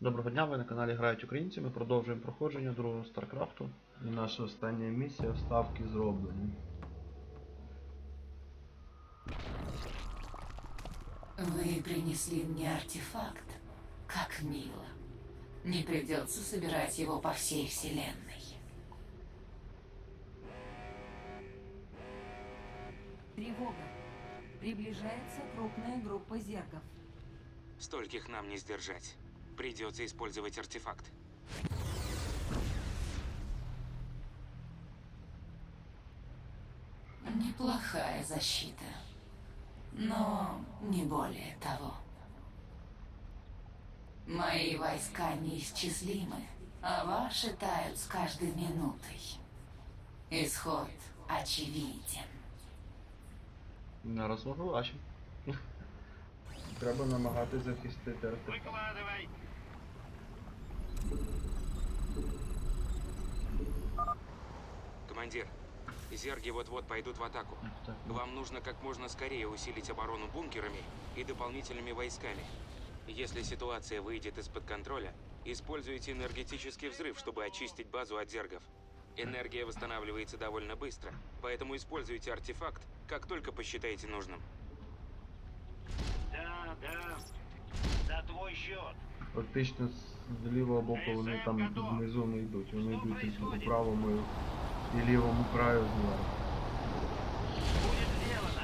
Доброго дня, ви на каналі Грають Українці. Ми продовжуємо проходження другого Старкрафту. І наша остання місія вставки зроблені. Вы принесли мне артефакт. Как мило. Не придется собирать его по всей вселенной. Тревога. Приближается крупная группа зергов. Стольких нам не сдержать. Придется использовать артефакт. Неплохая защита. Но не более того. Мои войска неисчислимы, а ваши тают с каждой минутой. Исход очевиден. Не розвагу, а. Треба намагатись захистити артефакт. Выкладывай! Командир, зерги вот-вот пойдут в атаку. Так, Вам нужно как можно скорее усилить оборону бункерами и дополнительными войсками. Если ситуация выйдет из-под контроля, используйте энергетический взрыв, чтобы очистить базу от зергов. Энергия восстанавливается довольно быстро, поэтому используйте артефакт, как только посчитаете нужным. Да, да. За твой счет. Фактично з лівого боку вони там внизу не йдуть. Вони йдуть тільки по правому і лівому краю зверху. Будет сделано.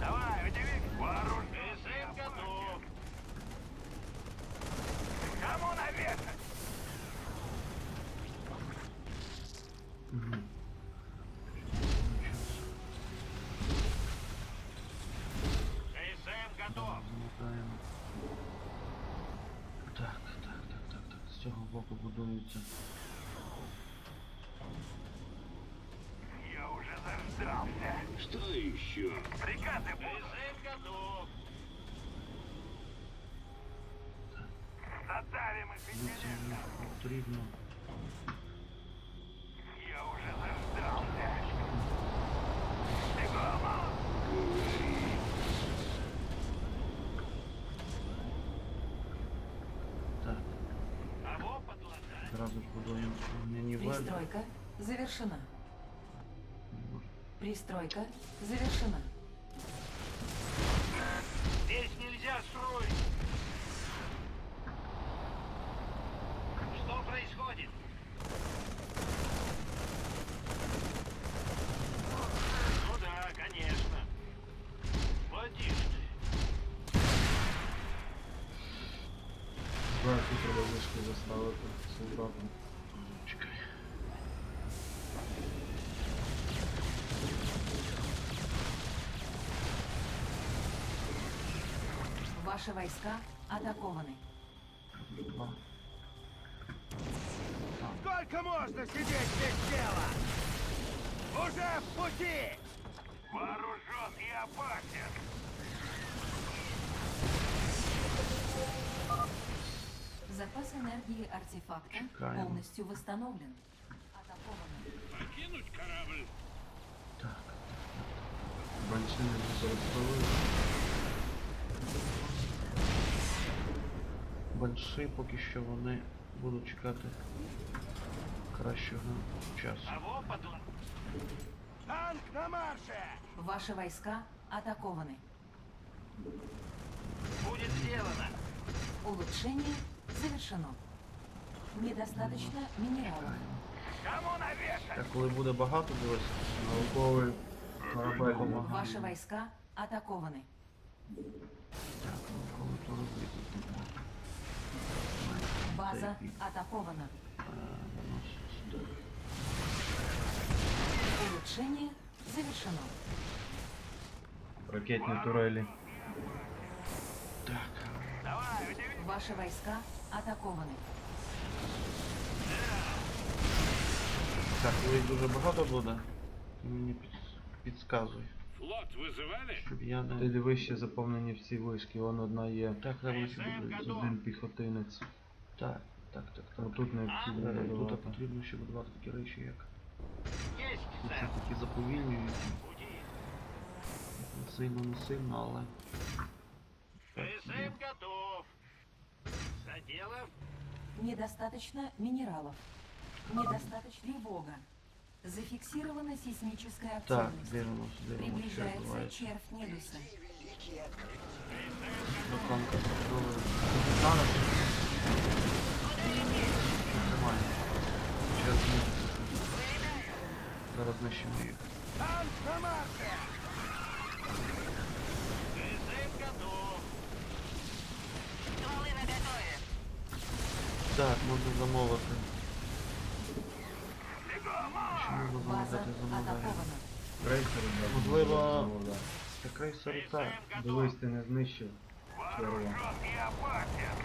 Давай, удиви. Вооружен. СМ готов. Кому навешать? СМ готов. Замотаємо. Так, так, так, так, так. З цього боку будується. Я уже заждался. Что еще? Приказы СМ готов. Задавим их Звідси мені потрібно. подложать? зразу ж будуємо вогняні вежі. Пристройка завершена. Пристройка завершена. Здесь нельзя строить. Ваши войска атакованы. Сколько можно сидеть без дела? Уже в пути! Вооружен и опасен. Запас энергии артефакта Чекаем. полностью восстановлен. Атакованы. Покинуть корабль. Так. Баншини вже Банши поки що вони будуть чекати кращого часу. Танк на марше! Ваши войска атакованы. Будет сделано. Улучшение завершено. Недостаточно минералов. Кому навешать? Так, коли буде багато, дивись, Науковий корабель. Допомагає. Ваши войска атакованы. Так, коли то робити. База атакована. Улучшение завершено. Ракетні турелі. Так. Ваши войска атакованы. Так, їх дуже багато буде, ти мені під, підказуй, Флот вызывали? щоб я Ти не... дивись, ще заповнені всі вишки, вон одна є. Так, треба ще буде. Один піхотинець. Так, так, так, так. Ну тут необхідно Е, Тут будувати. потрібно ще будувати такі речі, як Есть, тут сэр. все таки заповільнюють. Пути. Не сильно, не сильно, але готов. Заделов. Недостаточно минералов. Недостаточно тревога. Зафиксирована сейсмическая Так, активность. дивимося, дивимося, що Приближается відбувається. червь Недуса. Буханка спробує. Капітана. Тримає. Через місяць. Зараз знищимо їх. Так, можна замовити. База атакована. Крейсери, да, Можливо. Це крейсери так. Дивись, ти не знищив. Черва. И опасен.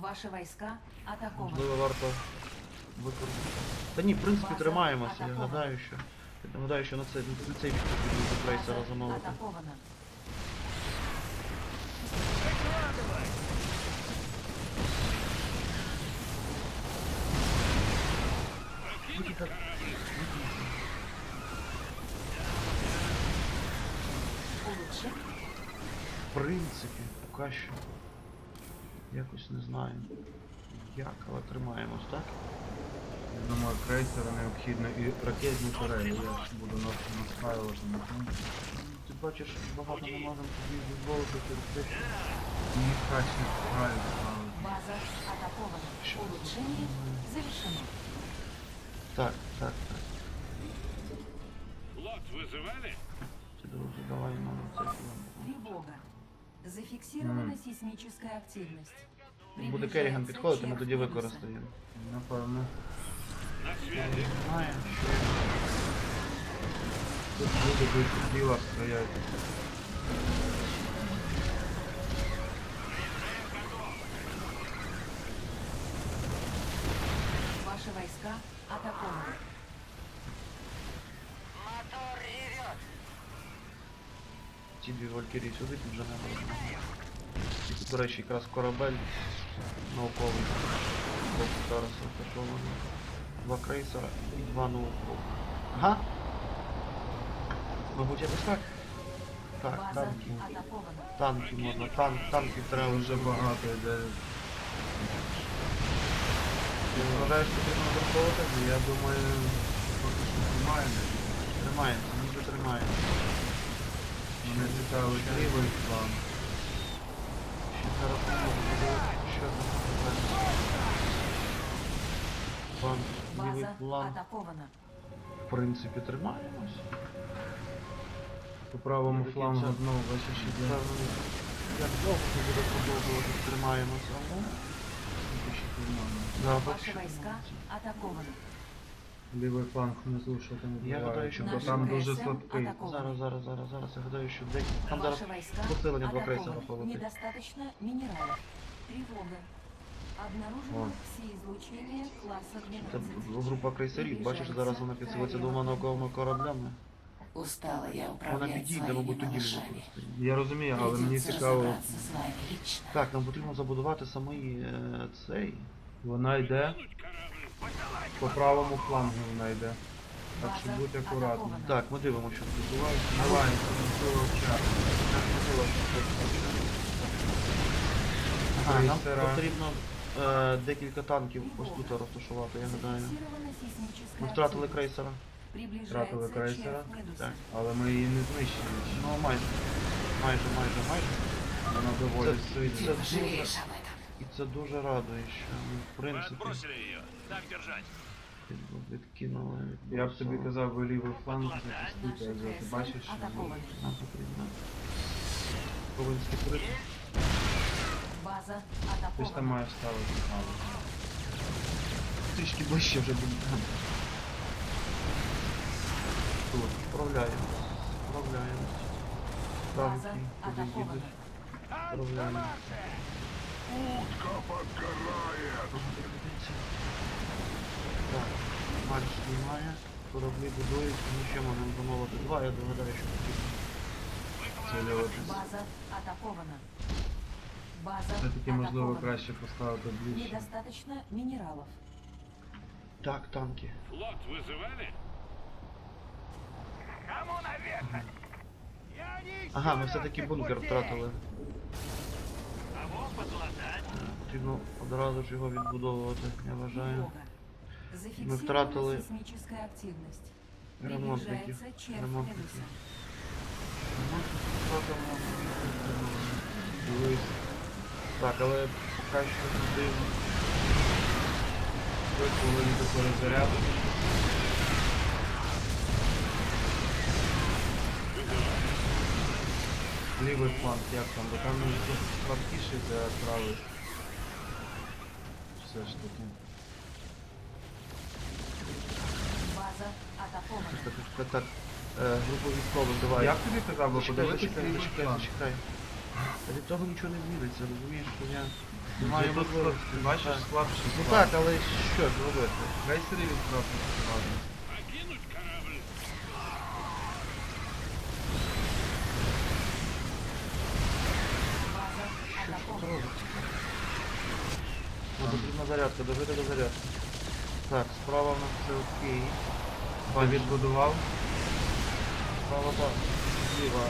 Ваши войска атакованы. Можливо, варто використати. Та ні, в принципі, База тримаємося. Я атакована. гадаю, що. Я гадаю, що на це на цей потрібно до крейсера замовити. атакована. В принципі, поки що. Якось не знаю. Як, але тримаємось, так? Я думаю, крейсери необхідно і ракетні турелі. Я буду нас- настраювати на тому. Ти бачиш, багато не можемо тобі дозволити через те, що Їх краще ставити. База атакована. Улучшение завершено. Так, так, так. Лот вызывали? Друже, давай нам це зробимо. Тревога. Зафиксирована сейсмическая активность. Буде Приближается підходити, ми тоді використаємо. Напевно. На связи. Знаємо, що Тут люди діла стоять. Дві валькірії сюди підженемо. І тут, до речі, якраз корабель науковий. Зараз розташований. Два крейсера і два наукових. Ага. Мабуть, якось так. Так, танки. Танки можна, танк, танків треба вже багато йде. Ти вважаєш, що потрібно враховувати? Ну, Я думаю, поки що тримаємо. Тримається, ніби тримається. Мене цікавить лівий план. Ще зараз проблема. План, лівий план, в принципі, тримаємось. По правому флангу знову бачиш іде. Впевнений, як довго ми буде продовжувати тримаємося, але Поки що тримаємо. Лівий фланг внизу, що там Я гадаю, що бо там дуже слабкий. Зараз, зараз, зараз, зараз. Я гадаю, що декілька. Там зараз посилення два крейсера полетить. Недостаточно минералов. Тревога. Обнаружено излучения класса Це 12. група крейсерів. Бачиш, зараз вона підсилиться двома науковими кораблями. Устала я Вона підійде, мабуть, тоді вже малышами. Я розумію, але мені цікаво. Так, нам потрібно забудувати самий е, цей. вона йде по правому флангу вона йде. Так що будь акуратним. Так, ми дивимося, що відбувається. Давай, цього часу. Ага, нам потрібно е, декілька танків ось тут розташувати, я гадаю. Ми втратили крейсера. Втратили крейсера. Так. Але ми її не знищили. Ну майже. Майже, майже, майже. Вона доволі сильна. це дуже, і це дуже радує, що ми, в принципі. Так держать. від- відкинули. Я б тобі казав, ви лівий фланг захистити, адже ти бачиш, що атакованы. Нам потрібно. Повинен скрити. База ти ж там атакована. маєш ставити галу. Трішки ближче вже буде. Тут. Справляємось. Справляємось. База куди атакована. їдуть. Справляємось. Так, марш знімає, кораблі будують, ну ще можемо замовити два, я догадаю, що потрібно. Цілюватись. База атакована. База Все-таки можливо атакована. краще поставити ближче. Недостаточно минералов. Так, танки. Флот вызывали? Кому навешать? Ага, ми все-таки бункер втратили. Потрібно одразу ж його відбудовувати, я вважаю. Зафиксирована втратили ремонтників. Ремонтників. Медуса. Так, але поки що туди Той повинен перезаряду. Лівий фланг, як там, бо там слабкіший за правий. Все ж таки. База атакована. Так, так, так. Е, групу військових, давай. Як тобі казав, Зачекай, подивитися зачекай, зачекай, від того нічого не зміниться, розумієш, що я Ну, маю можливості. Бачиш, Так. слабший Ну так, але що ж робити? Гайсери відправити ладно. Покинуть корабль. База атакована робиться? Ну, потрібна зарядка, дожити до зарядки. Так, справа в нас все окей. Ти відбудував? Справа так. Зліва.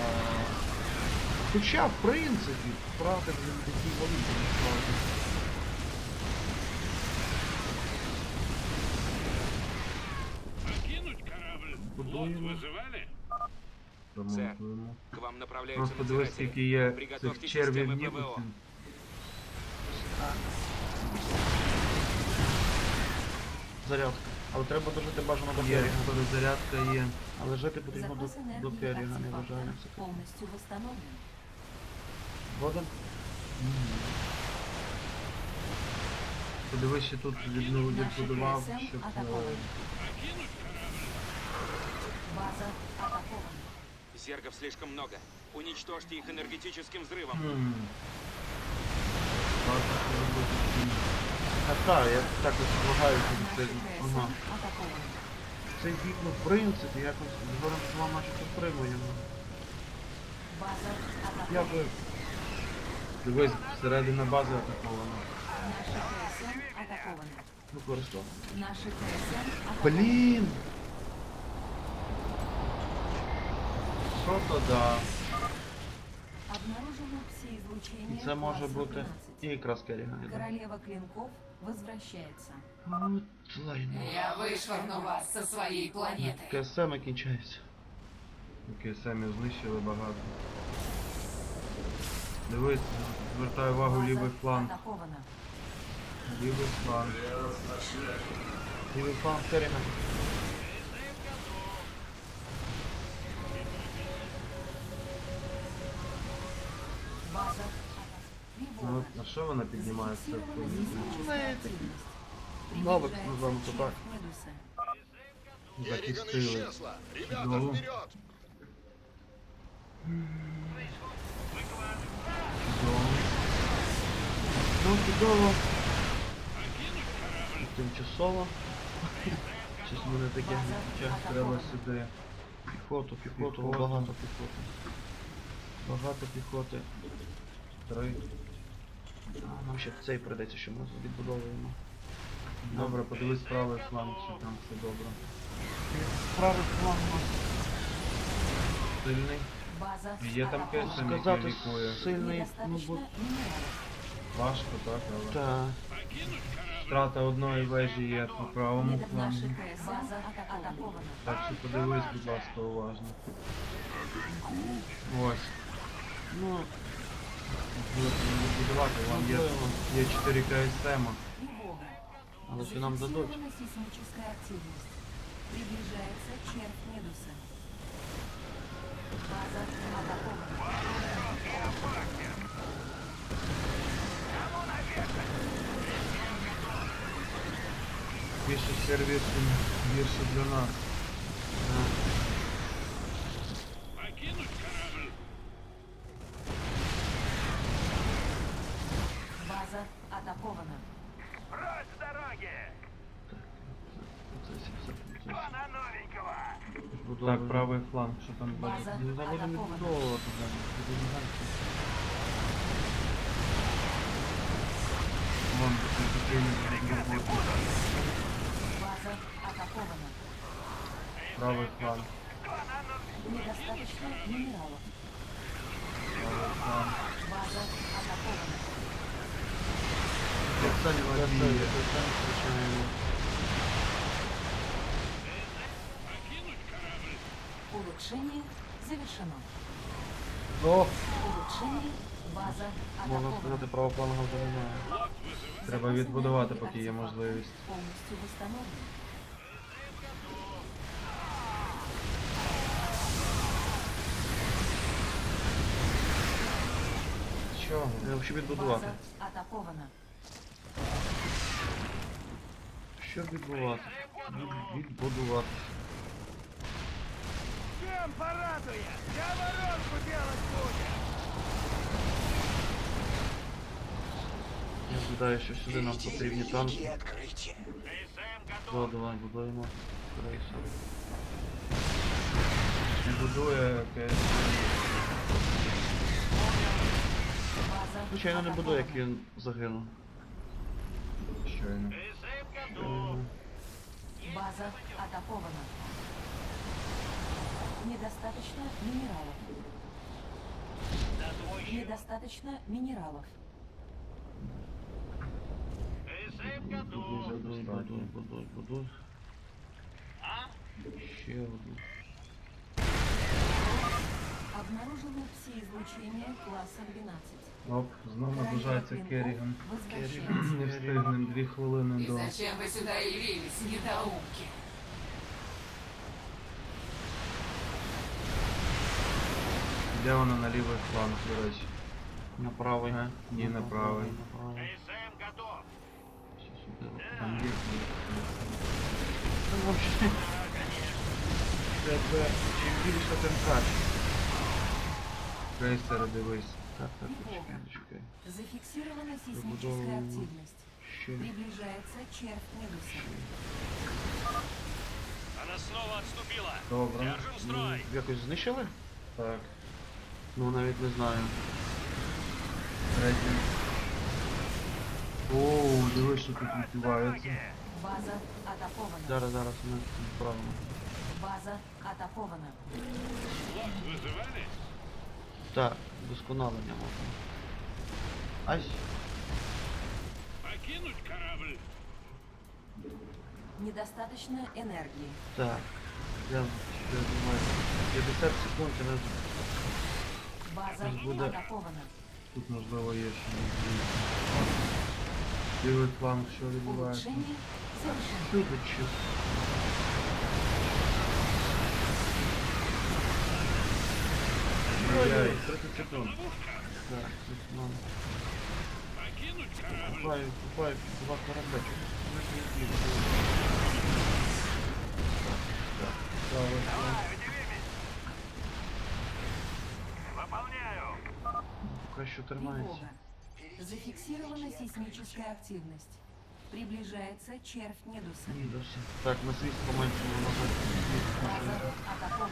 Хоча, в принципі, втрати вже не такі великі насправді. Покинуть корабль. Будуємо. Лот вызывали? Ремонтуємо. К вам направляются Просто подивись, надзиратели. скільки є цих Приготовьте червів системы нібусів. ПВО. Зарядка. Але треба дожити бажано до Є, Керріга. перезарядка є. Але жити потрібно Запас до, до энергии Керріга, не артефакта вважаю. полностью восстановлен. Згоден? Подивись, що тут віднову Наші відбудував, КСМ щоб... е, атакованы. База атакована. Зергов слишком много. Уничтожьте их энергетическим взрывом. Хм. Бачиш, що робити з цим. А так, я також вагаюся від Наши цього. КСМ Ага. атакованы. Цей бік, ну, в принципі, якось згодом з вами наче підтримуємо. База Я атакована. би... Дивись, всередина бази атакована. Наши КСМ атакованы. використовував. Наши КСМ атакованы. Блін! Що то да. Обнаружено пси-излучение І це може класса бути 13. і якраз Керріга. я думаю. Королева клинков возвращается. От лайно. Я вышвырну вас со своей планеты. КСМ кінчається. Які самі знищили багато. Дивись, звертай увагу База лівий фланг. атакована. Лівий фланг. Лівий фланг Керріга. Ну, Тревога. що вона піднімається? Приближается назовем это так. Керриган Захистили. исчезла! Ну. Чудово. Тимчасово. Щось мене таке відчуття. Треба сюди. Піхоту, піхоту, Піхоту. багато піхоти. Багато піхоти. Три. А, нам ще цей придеться, що ми відбудовуємо. Добре, подивись правий фланг, що там все добре. Правий фланг у нас Сильний. База Є там кесем, який сказати лікує. сильний, ну бо. Важко, так, але. та Втрата одної вежі є по правому флангу. База атакована. Так що подивись, будь ласка, уважно. Ось. ну будувати, вам є, можливо. є 4 КСМ. Тревога. Але що нам дадуть? Зафиксирована сейсмическая активность. Приближается червь Медуса. База атакована. Більше сервіс, тим гірше для нас. Там База бачиш? Не забудемо атакована. далі. Це дуже гарно. Вон, тут потрібно. База атакована. Правий фланг. Недостаточно минералов. Правий фланг. База атакована. Це Це Вадіє. звичайно. Улучшение завершено. О, Улучшение. База Можна атакована. сказати, правопланого вже немає. треба відбудувати, поки є можливість. Полностью восстановлен. чого? Треба взагалі відбудувати. База атакована. Що відбувати? Від- Відбудувати. Чем порадует? Я воронку делать будем. Я гадаю, що сюди нам потрібні танки. О, давай будуємо крейсер. Будує КС. База Звичайно, не буду, як він загинув. Щойно. Ем, База атакована. Недостаточно минералов. Недостаточно минералов. Будуй, будуй, будуй, будуй, будуй. Ще одну. Обнаружено пси-излучение класса 12. Оп, знову наближається Керріган. Не встигнем дві хвилини И до. зачем вы сюда явились, недоумки? Де вона на лівий фланг, до речі? На правий. Ага, ні, на правий. На правий. Ще сюди. Там є. Ну, вообще. Тебе чим більше, тим краще. Крейсери дивись. Так, так, почекай, почекай. Зафиксирована сейсмическая Побудовано. активность. Ще. Приближается червь Медуса. Она снова отступила. Добре. Держим Ну, строй. якось знищили? Так, Ну навіть не знаю. третій. Оу, дивись, що тут відбувається. База атакована. Зараз, зараз ми відправимо. База атакована. Вызывали? Так, досконалення можна. Ай, Покинуть корабль. Недостаточно энергии. так. Я ще думаю. 50 секунд і не База Пусть буде. атакована. Тут можливо є ще можливість. Лівий фланг, що відбувається? Улучшение завершено. Сюди чи. Ай-яй. 30 секунд. Так, тут нам. Покинуть корабль. Купаю, купаю два корабля. Чого не приїздили? Правий фланг. Поки що тримається. Тревога. Зафиксирована сейсмическая активность. Приближается червь Медуса. Ні, досі. Так, на світ поменшимо назад. База.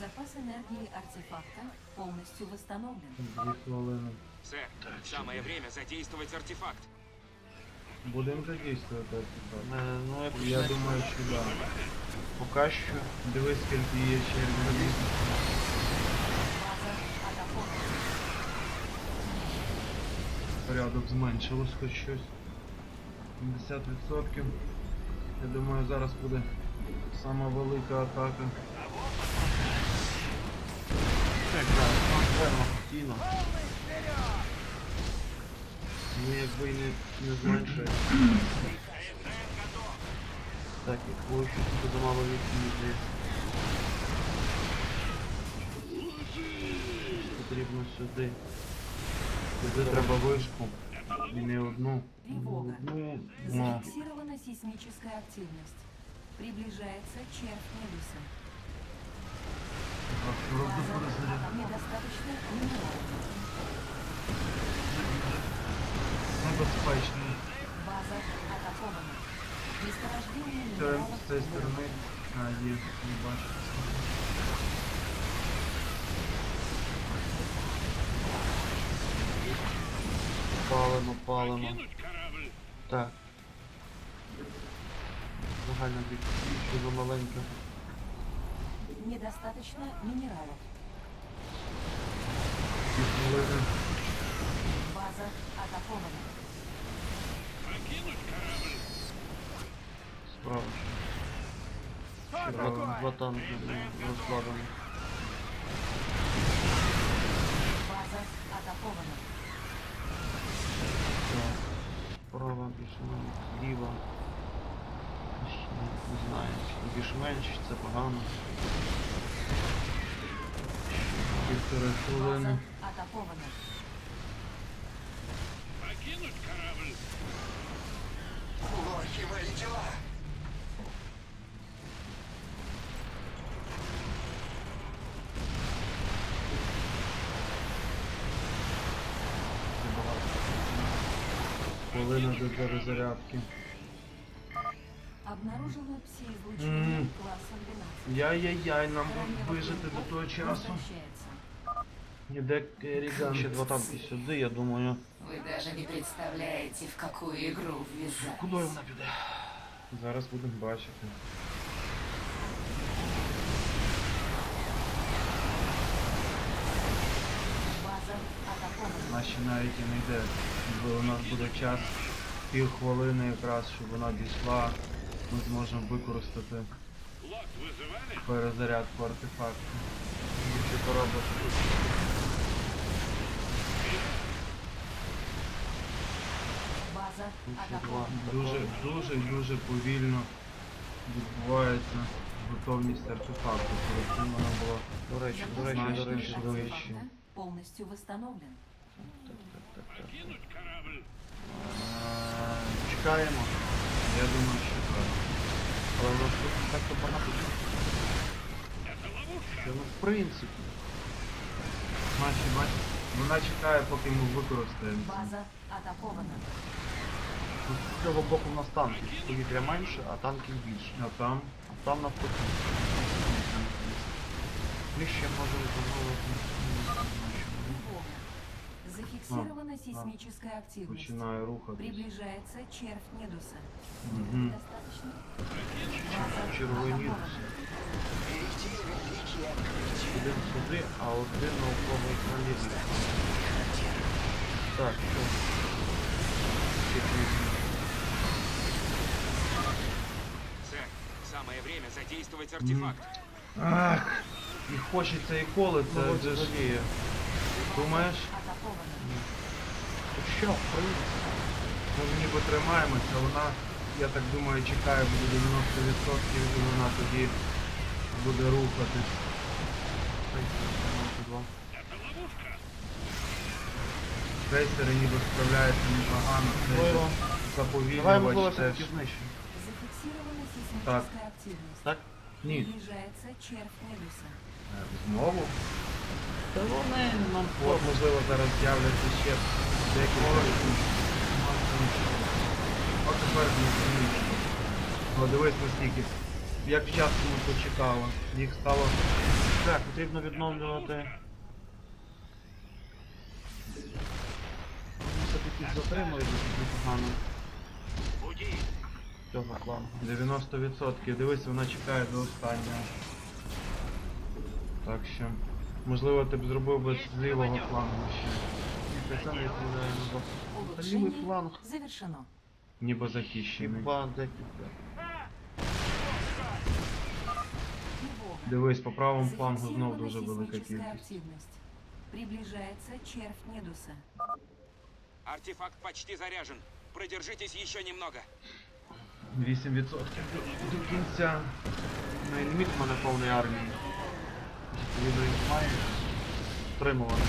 Запас энергии артефакта полностью восстановлен. Дві хвилини. Сэр, самое время задействовать артефакт. Будемо задействувати артефакт. Е, Ну, як Я думаю, що да. поки що. Дивись, скільки є ще рівновів. База атакована. Порядок зменшилось хоч щось. 50%. Я думаю, зараз буде сама велика атака. Так, так, треба постійно. Ну, якби не, не зменшує. Так, і площу тут замало відміти. Потрібно сюди. Сюди треба вишку. І не одну. Тревога. Ну, Ну. Зафиксирована сейсмическая активность. Приближается червь Медуса. База атакована. Недостаточно минералов. Небезпечно. База атакована. Месторождение Це минералов. з цієї сторони. А, є, не бачу. Палимо, палимо. Так. Загальна бік, що за маленька. Недостаточно минералов. База атакована. Справа. Ще Что два, два танки розкладені. База атакована. Так. Справа більш-менш, зліва. Не, не знаю, більш-менш це погано. Півтори хвилини. База атакована. Хвилина до перезарядки. Обнаружено пси-излучение М. класса 12. Яй-яй-яй, нам вижити до того часу. возвращается. Ніде Керіган. Ще два танки сюди, я думаю. Вы даже не представляете, в какую игру ввязались. Куди вона піде? Зараз будемо бачити. База атакована. Наші навіть і не йде. Бо у нас буде час пів хвилини якраз, щоб вона дійшла. Ми зможемо використати перезарядку артефакту. Два. атакована. Дуже, дуже дуже повільно відбувається готовність артефакту. Перед цим вона була До речі, до речі, до речі, до швидше. речі. Артефакта полностью восстановлен. Так, так, так, так. Е, Чекаємо. Я думаю, що так. Але у нас тут так то багато. Це, ну, в принципі. Наші, бачите, вона чекає, поки ми використаємо. База атакована. Тут з цього боку у нас танків. Повітря менше, а танків більше. А там А там навпаки. Ми ще можемо замовити. не знаю, що буде. Тревога. Зафиксирована сейсмическая активность. починає рухатись. Приближается червь Недуса. Мгм. Достаточно? База Червоні. атакована. Один сюди, а один науковий налізе. Так, що? Ще пізно. Сэр, самое время задействовать артефакт. Ах, і хочеться і коли Ну, це от вже ж. задіє. Думаєш? Атакована. Так що, в? Ми ніби тримаємося, вона, я так думаю, чекає буде 90% і вона тоді буде рухатись. Два. Крейсери ніби справляються непогано, це Давай, заповільнювач все-таки знищимо. Зафиксирована сейсмическая активность. Так? Ні, Приближается червь Недуса. Е, знову. Та вони нам От, можливо, зараз з'являться ще От тепер. О, дивись наскільки. Як вчасно ми почекали. Їх стало Так, потрібно відновлювати. Все-таки затримують досить непогано. Цього плану. 90%. Дивись, вона чекає до останнього. Так що. Можливо, ти б зробив би з лівого флангу ще. Це не відповідає на вас. Та лівий Улучшение фланг. завершено. Ніби захищений. Хіба декілька. Тревога. Дивись, по правому флангу знов Зафиксирована дуже велика сейсмическая кількість. активность. Приближается червь Недуса. Артефакт почти заряжен. Продержитесь еще немного. 8% до, до кінця. Ну і ліміт в мене повний армії. Відповідно їх має. Стримувати.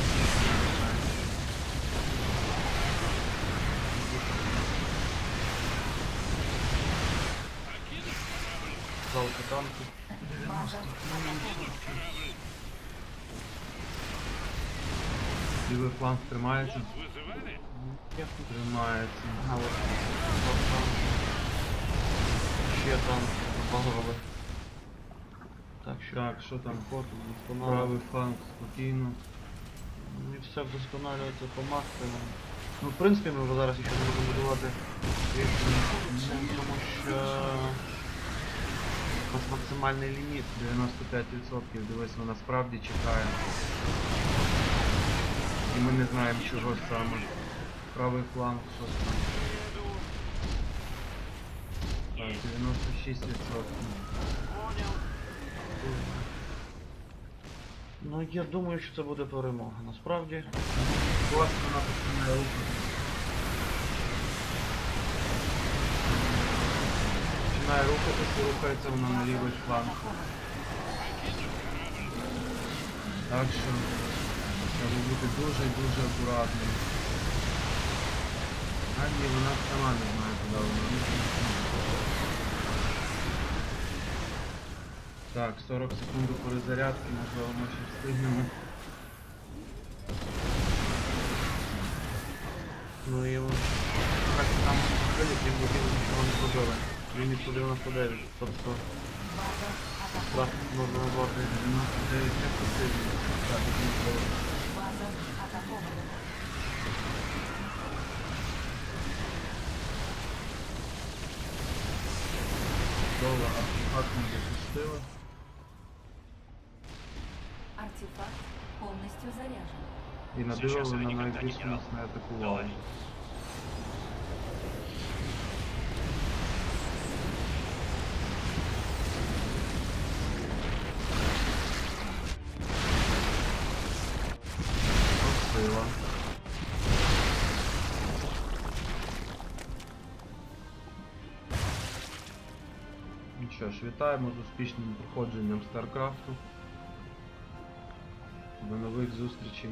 Залки танки. Лівий фланг тримається. Тримається. А от ще там добавили. Так, що Так, що там? ход. Правий фланг спокійно. Ну і все вдосконалюється по максимуму. Ну, в принципі, ми зараз ще не будемо будувати тому що У нас максимальний ліміт. 95% дивись, вона справді чекає. І ми не знаємо чого саме. Правий фланг, що там. Так, 96%. Ну я думаю, що це буде перемога. Насправді. Класно вона починає рухати. Починає рухатися, рухається вона на лівий фланг. Так що треба бути дуже і дуже акуратним. А ні, вона сама не знає, куди вона. Так, 40 секунд до перезарядки, можливо, ми ще встигнемо. Ну і так там взагалі він будів нічого не зробили. Він по 99, тобто так, можна назвати. 99 ефективно. Так. База атакована. Чудово, артефакт не запустила. Артефакт полностью заряжен. І на диво вона навіть більше нас не атакувала. Ж, вітаємо з успішним проходженням StarCraft. До нових зустрічей.